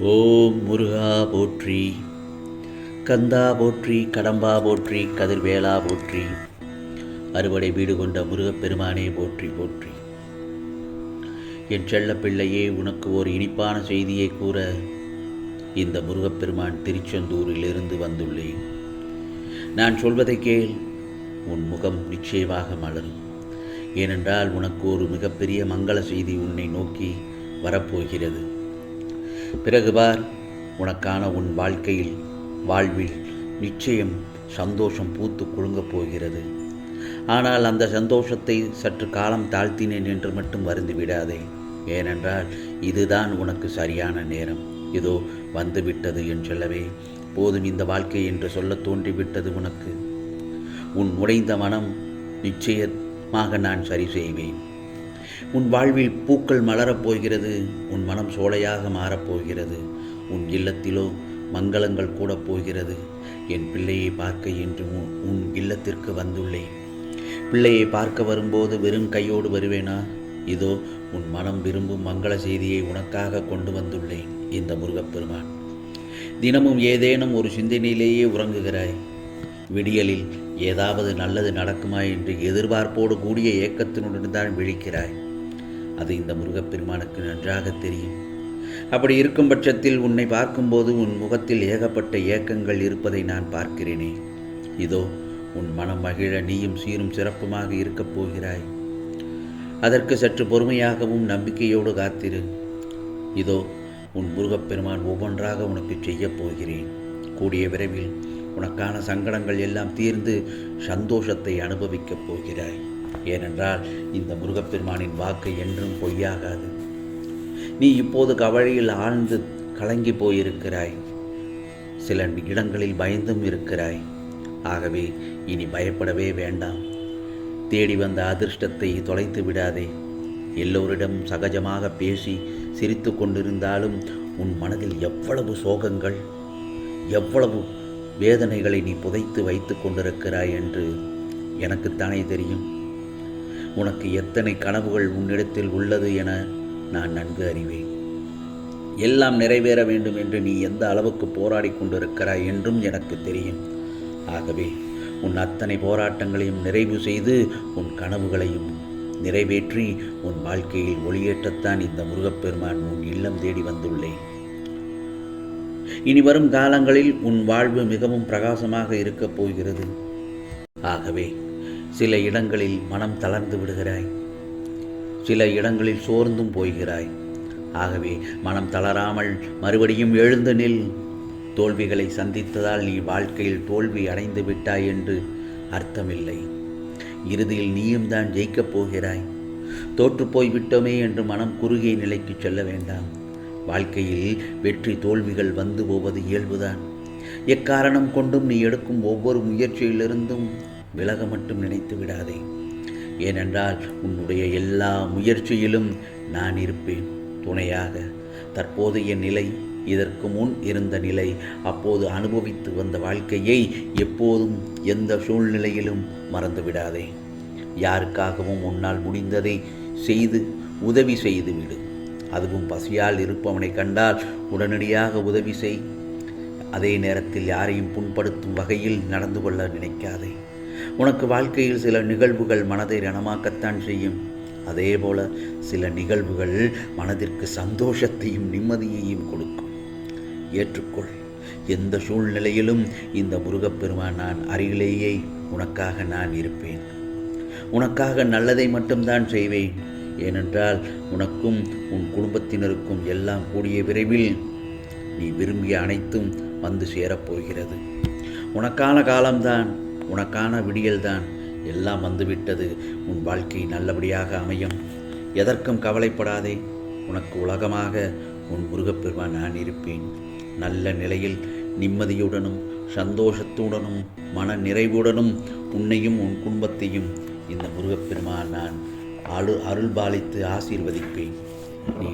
ஓம் முருகா போற்றி கந்தா போற்றி கடம்பா போற்றி கதிர்வேலா போற்றி அறுவடை வீடு கொண்ட முருகப்பெருமானே போற்றி போற்றி. என் செல்லப் பிள்ளையே உனக்கு ஒரு இனிப்பான செய்தியை கூற இந்த முருகப்பெருமான் திருச்செந்தூரிலிருந்து வந்துள்ளேன். நான் சொல்வதை கேள் உன் முகம் நிச்சயமாக மலரும். ஏனென்றால் உனக்கு ஒரு மிகப்பெரிய மங்கள செய்தி உன்னை நோக்கி வரப்போகிறது. பிறகு பார் உனக்கான உன் வாழ்க்கையில் வாழ்வில் நிச்சயம் சந்தோஷம் பூத்து குலுங்கப் போகிறது. ஆனால் அந்த சந்தோஷத்தை சற்று காலம் தாழ்த்தினேன் என்று மட்டும் வருந்து விடாதே. ஏனென்றால் இதுதான் உனக்கு சரியான நேரம். இதோ வந்துவிட்டது என் சொல்லவே போதும் இந்த வாழ்க்கை என்று சொல்ல தோன்றிவிட்டது உனக்கு. உன் உடைந்த மனம் நிச்சயமாக நான் சரி செய்வேன். உன் வாழ்வில் பூக்கள் மலரப் போகிறது உன் மனம் சோலையாக மாறப்போகிறது உன் இல்லத்திலோ மங்களங்கள் கூடப் போகிறது. என் பிள்ளையை பார்க்க என்று உன் உன் இல்லத்திற்கு வந்துள்ளேன். பிள்ளையை பார்க்க வரும்போது வெறும் கையோடு வருவேனா? இதோ உன் மனம் விரும்பும் மங்கள செய்தியை உனக்காக கொண்டு வந்துள்ளேன் இந்த முருகப்பெருமான். தினமும் ஏதேனும் ஒரு சிந்தனையிலேயே உறங்குகிறாய். விடியலில் ஏதாவது நல்லது நடக்குமா என்று எதிர்பார்ப்போடு கூடிய ஏக்கத்தினுடன் தான் விழிக்கிறாய். அது இந்த முருகப்பெருமானுக்கு நன்றாக தெரியும். அப்படி இருக்கும் பட்சத்தில் உன்னை பார்க்கும்போது உன் முகத்தில் ஏகப்பட்ட ஏக்கங்கள் இருப்பதை நான் பார்க்கிறேனே. இதோ உன் மனம் மகிழ நீயும் சீரும் சிறப்புமாக இருக்கப் போகிறாய். அதற்கு சற்று பொறுமையாகவும் நம்பிக்கையோடு காத்திரு. இதோ உன் முருகப்பெருமான் ஒவ்வொன்றாக உனக்கு செய்யப் போகிறேன். கூடிய விரைவில் உனக்கான சங்கடங்கள் எல்லாம் தீர்ந்து சந்தோஷத்தை அனுபவிக்கப் போகிறாய். ஏனென்றால் இந்த முருகப்பெருமானின் வாக்கு என்றும் பொய்யாகாது. நீ இப்போது கவலையில் ஆழ்ந்து கலங்கி போயிருக்கிறாய். சில இடங்களில் பயந்தும் இருக்கிறாய். ஆகவே இனி பயப்படவே வேண்டாம். தேடி வந்த அதிர்ஷ்டத்தை தொலைத்து விடாதே. எல்லோரிடம் சகஜமாக பேசி சிரித்து கொண்டிருந்தாலும் உன் மனதில் எவ்வளவு சோகங்கள் எவ்வளவு வேதனைகளை நீ புதைத்து வைத்து கொண்டிருக்கிறாய் என்று எனக்குத்தானே தெரியும். உனக்கு எத்தனை கனவுகள் உன்னிடத்தில் உள்ளது என நான் நன்கு அறிவேன். எல்லாம் நிறைவேற வேண்டும் என்று நீ எந்த அளவுக்கு போராடி கொண்டிருக்கிறாய் என்றும் எனக்கு தெரியும். ஆகவே உன் அத்தனை போராட்டங்களையும் நிறைவு செய்து உன் கனவுகளையும் நிறைவேற்றி உன் வாழ்க்கையில் ஒளியேற்றத்தான் இந்த முருகப்பெருமான் உன் இல்லம் தேடி வந்துள்ளேன். இனி வரும் காலங்களில் உன் வாழ்வு மிகவும் பிரகாசமாக இருக்கப் போகிறது. ஆகவே சில இடங்களில் மனம் தளர்ந்து விடுகிறாய். சில இடங்களில் சோர்ந்தும் போகிறாய். ஆகவே மனம் தளராமல் மறுபடியும் எழுந்து நில். தோல்விகளை சந்தித்ததால் நீ வாழ்க்கையில் தோல்வி அடைந்து விட்டாய் என்று அர்த்தமில்லை. இறுதியில் நீயும் தான் ஜெயிக்கப் போகிறாய். தோற்றுப்போய் விட்டோமே என்று மனம் குறுகிய நிலைக்கு செல்ல வேண்டாம். வாழ்க்கையில் வெற்றி தோல்விகள் வந்து போவது இயல்புதான். எக்காரணம் கொண்டும் நீ எடுக்கும் ஒவ்வொரு முயற்சியிலிருந்தும் விலக மட்டும் நினைத்து விடாதே. ஏனென்றால் உன்னுடைய எல்லா முயற்சியிலும் நான் இருப்பேன். துணையாக தற்போதைய நிலை இதற்கு முன் இருந்த நிலை அப்போது அனுபவித்து வந்த வாழ்க்கையை எப்போதும் எந்த சூழ்நிலையிலும் மறந்து விடாதே. யாருக்காகவும் உன்னால் முடிந்ததை செய்து உதவி செய்து விடு. அதுவும் பசியால் இருப்பவனை கண்டால் உடனடியாக உதவி செய். அதே நேரத்தில் யாரையும் புண்படுத்தும் வகையில் நடந்து கொள்ள நினைக்காதே. உனக்கு வாழ்க்கையில் சில நிகழ்வுகள் மனதை ரணமாக்கத்தான் செய்யும். அதே போல சில நிகழ்வுகள் மனதிற்கு சந்தோஷத்தையும் நிம்மதியையும் கொடுக்கும். ஏற்றுக்கொள். எந்த சூழ்நிலையிலும் இந்த முருகப்பெருமான் நான் அருகிலேயே உனக்காக நான் இருப்பேன். உனக்காக நல்லதை மட்டும்தான் செய்வேன். ஏனென்றால் உனக்கும் உன் குடும்பத்தினருக்கும் எல்லாம் கூடிய விரைவில் நீ விரும்பிய அனைத்தும் வந்து சேரப்போகிறது. உனக்கான காலம்தான். உனக்கான விடியல்தான். எல்லாம் வந்துவிட்டது. உன் வாழ்க்கை நல்லபடியாக அமையும். எதற்கும் கவலைப்படாதே. உனக்கு உலகமாக உன் முருகப்பெருமான் நான் இருப்பேன். நல்ல நிலையில் நிம்மதியுடனும் சந்தோஷத்துடனும் மன நிறைவுடனும் உன்னையும் உன் குடும்பத்தையும் இந்த முருகப்பெருமான் நான் அரு அருள் பாலித்து ஆசீர்வதிப்பேன். நீ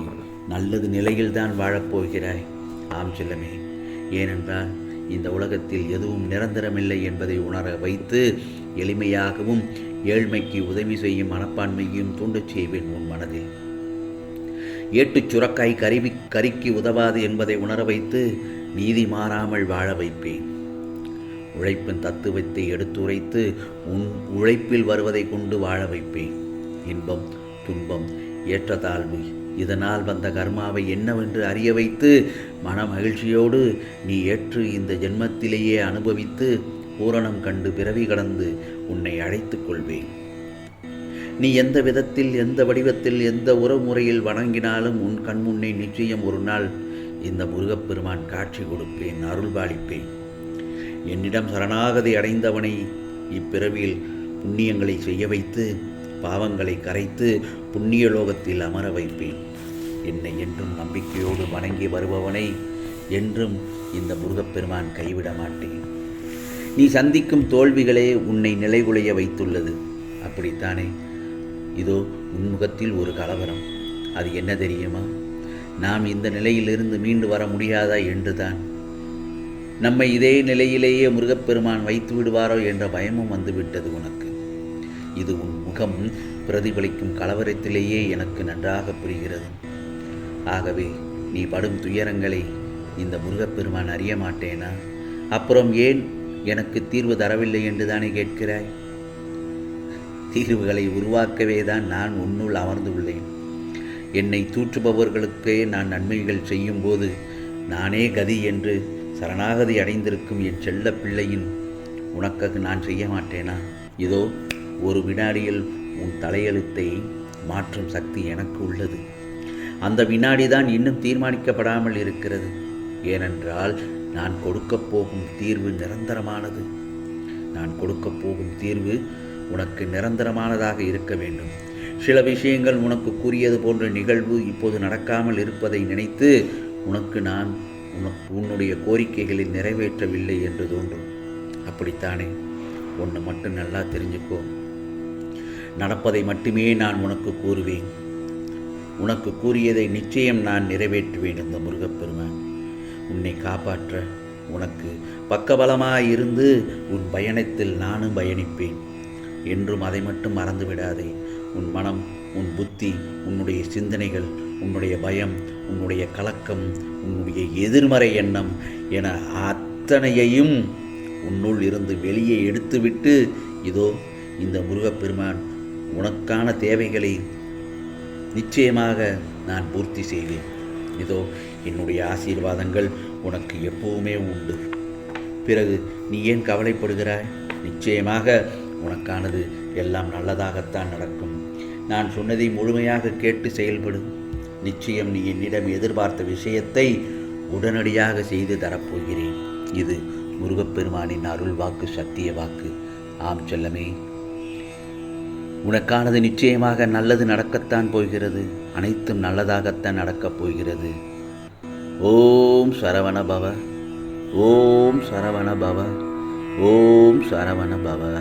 நல்லது நிலையில்தான் வாழப்போகிறாய். ஆம் செல்லமே. ஏனென்றால் இந்த உலகத்தில் எதுவும் நிரந்தரமில்லை என்பதை உணர வைத்து எளிமையாகவும் ஏழ்மைக்கு உதவி செய்யும் மனப்பான்மையும் தூண்டச் செய்வேன் உன் மனதில். ஏட்டுச் சுரக்காய் கருவி கறிக்கு உதவாது என்பதை உணர வைத்து நீதி மாறாமல் வாழ வைப்பேன். உழைப்பின் தத்துவத்தை எடுத்துரைத்து உன் உழைப்பில் வருவதை கொண்டு வாழ வைப்பேன். இன்பம் துன்பம் ஏற்றத்தாழ்வு இதனால் வந்த கர்மாவை என்னவென்று அறிய வைத்து மன மகிழ்ச்சியோடு நீ ஏற்று இந்த ஜென்மத்திலேயே அனுபவித்து பூரணம் கண்டு பிறவி கடந்து உன்னை அழைத்துக் கொள்வேன். நீ எந்த விதத்தில் எந்த வடிவத்தில் எந்த உறவுமுறையில் வணங்கினாலும் உன் கண்முன்னே நிச்சயம் ஒரு நாள் இந்த முருகப்பெருமான் காட்சி கொடுப்பேன் அருள்பாலிப்பேன் என்னிடம் சரணாகதி அடைந்தவனை இப்பிறவியில் புண்ணியங்களை செய்ய வைத்து பாவங்களை கரைத்து புண்ணிய லோகத்தில் அமர வைப்பேன். என்னை என்றும் நம்பிக்கையோடு வணங்கி வருபவனை என்றும் இந்த முருகப்பெருமான் கைவிட மாட்டேன். நீ சந்திக்கும் தோல்விகளே உன்னை நிலைகுலைய வைத்துள்ளது. அப்படித்தானே? இதோ உன்முகத்தில் ஒரு கலவரம். அது என்ன தெரியுமா? நாம் இந்த நிலையிலிருந்து மீண்டு வர முடியாதா என்றுதான். நம்மை இதே நிலையிலேயே முருகப்பெருமான் வைத்து விடுவாரோ என்ற பயமும் வந்துவிட்டது உனக்கு. இது உன் முகம் பிரதிபலிக்கும் கலவரத்திலேயே எனக்கு நன்றாக புரிகிறது. ஆகவே நீ படும் துயரங்களை இந்த முருகப்பெருமான் அறிய மாட்டேனா அப்புறம் ஏன் எனக்கு தீர்வு தரவில்லை என்று தானே கேட்கிறாய்? தீர்வுகளை உருவாக்கவே தான் நான் உன்னுள் அமர்ந்துள்ளேன். என்னை தூற்றுபவர்களுக்கே நான் நன்மைகள் செய்யும்போது நானே கதி என்று சரணாகதி அடைந்திருக்கும் என் செல்ல பிள்ளையின் உனக்கு நான் செய்ய மாட்டேனா இதோ ஒரு வினாடியில் உன் தலையெழுத்தை மாற்றும் சக்தி எனக்கு உள்ளது. அந்த வினாடி தான் இன்னும் தீர்மானிக்கப்படாமல் இருக்கிறது. ஏனென்றால் நான் கொடுக்கப் போகும் தீர்வு நிரந்தரமானது. நான் கொடுக்கப் போகும் தீர்வு உனக்கு நிரந்தரமானதாக இருக்க வேண்டும். சில விஷயங்கள் உனக்கு கூறியது போன்ற நிகழ்வு இப்போது நடக்காமல் இருப்பதை நினைத்து உனக்கு நான் உனக்கு உன்னுடைய கோரிக்கைகளை நிறைவேற்றவில்லை என்று தோன்றும். அப்படித்தானே? ஒன்று மட்டும் நல்லா தெரிஞ்சுக்கோ. நடப்பதை மட்டுமே நான் உனக்கு கூறுவேன். உனக்கு கூறியதை நிச்சயம் நான் நிறைவேற்றுவேன் இந்த முருகப்பெருமான். உன்னை காப்பாற்ற உனக்கு பக்கபலமாயிருந்து உன் பயணத்தில் நானும் பயணிப்பேன். என்றும் அதை மட்டும் மறந்து விடாதே உன் மனம் உன் புத்தி உன்னுடைய சிந்தனைகள் உன்னுடைய பயம் உன்னுடைய கலக்கம் உன்னுடைய எதிர்மறை எண்ணம் என அத்தனையையும் உன்னுள் இருந்து வெளியே எடுத்துவிட்டு இதோ இந்த முருகப்பெருமான் உனக்கான தேவைகளை நிச்சயமாக நான் பூர்த்தி செய்வேன். இதோ என்னுடைய ஆசீர்வாதங்கள் உனக்கு எப்பவுமே உண்டு. பிறகு நீ ஏன் கவலைப்படுகிறாய்? நிச்சயமாக உனக்கானது எல்லாம் நல்லதாகத்தான் நடக்கும். நான் சொன்னதை முழுமையாக கேட்டு செயல்படும் நிச்சயம் நீ என்னிடம் எதிர்பார்த்த விஷயத்தை உடனடியாக செய்து தரப்போகிறேன். இது முருகப்பெருமானின் அருள் வாக்கு சத்திய வாக்கு. ஆம் செல்லமே. உனக்கானது நிச்சயமாக நல்லது நடக்கத்தான் போகிறது. அனைத்தும் நல்லதாகத்தான் நடக்கப் போகிறது. ஓம் சரவண பவ. ஓம் சரவண பவ. ஓம் சரவண பவ.